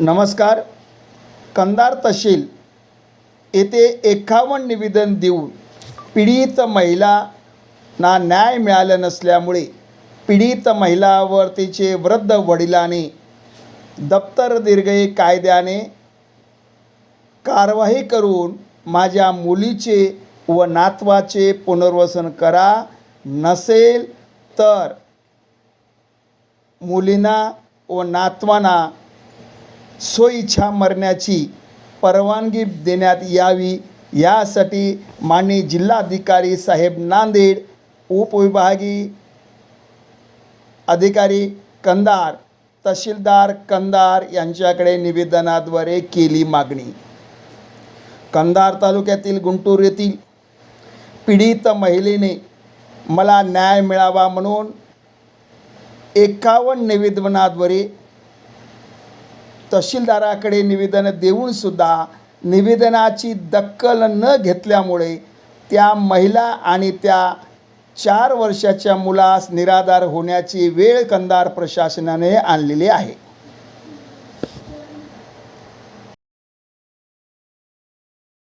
नमस्कार. कंधार तहसील येथे एकावन्न निवेदन देऊन पीडित महिलांना न्याय मिळाला नसल्यामुळे पीडित महिलावर तिचे वृद्ध वडिलांनी दप्तर दीर्घई कायद्याने कारवाई करून माझ्या मुलीचे व नातवाचे पुनर्वसन करा. नसेल तर मुलींना व नातवांना स्वइच्छा मरण्याची परवानगी देण्यात यावी. यासाठी माननीय जिल्हाधिकारी साहेब नांदेड उपविभागीय अधिकारी कंदार तहसीलदार कंदार यांच्याकडे निवेदनाद्वारे केली मागणी. कंधार तालुक्यातील गुंटूर येथील पीडित महिलेने मला न्याय मिळावा म्हणून एकावन्न निवेदनाद्वारे तहसीलदाराकडे निवेदन देऊनसुद्धा निवेदनाची दक्कल न घेतल्यामुळे त्या महिला आणि त्या चार वर्षाच्या मुलास निराधार होण्याची वेळ कंदार प्रशासनाने आणलेली आहे.